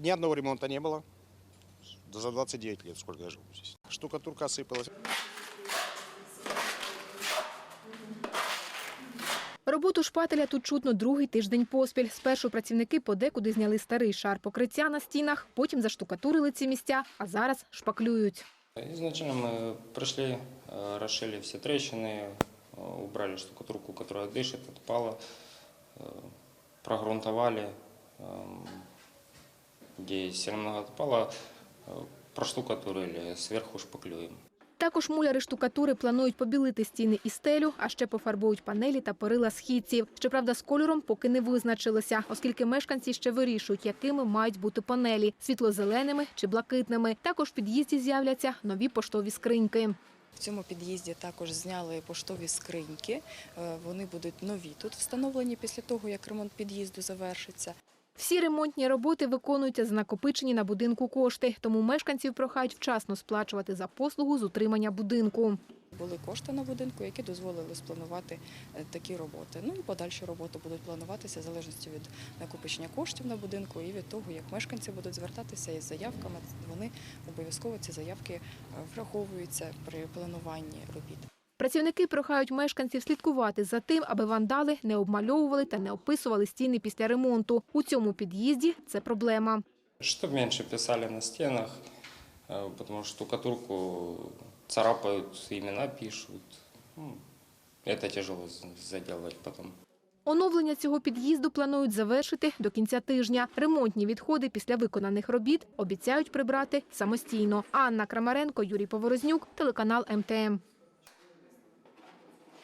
Ни одного ремонта не было. За 29 лет, сколько я живу здесь. Штукатурка осыпалась. Роботу шпателя тут чутно другий тиждень поспіль. Спершу працівники подекуди зняли старий шар покриття на стінах, потім заштукатурили ці місця, а зараз шпаклюють. Изначально мы пришли, э, расшили все трещины, э, убрали штукатурку, которая дышит, отпала, э, прогрунтовали, эм, где сильно отпало, э, проштукатурили, сверху шпаклюем. Також муляри штукатури планують побілити стіни і стелю, а ще пофарбують панелі та перила східців. Щоправда, з кольором поки не визначилися, оскільки мешканці ще вирішують, якими мають бути панелі – світло-зеленими чи блакитними. Також в під'їзді з'являться нові поштові скриньки. В цьому під'їзді також зняли поштові скриньки. Е, Вони будуть нові тут встановлені після того, як ремонт під'їзду завершиться. Всі ремонтні роботи виконуються за накопичені на будинку кошти, тому мешканців прохають вчасно сплачувати за послугу з утримання будинку. Були кошти на будинку, які дозволили спланувати е, такі роботи. Ну і подальші роботи будуть плануватися в залежності від накопичення коштів на будинку і від того, як мешканці будуть звертатися із заявками. Вони обов'язково ці заявки е, враховуються при плануванні робіт. Працівники прохають мешканців слідкувати за тим, аби вандали не обмальовували та не описували стіни після ремонту. У цьому під'їзді це проблема. Чтобы меньше писали на стенах, э, потому что штукатурку царапают, имена пишут. Ну, Это тяжело заделать потом. Оновлення цього під'їзду планують завершити до кінця тижня. Ремонтні відходи після виконаних робіт обіцяють прибрати самостійно. Анна Крамаренко, Юрій Поворознюк, телеканал МТМ.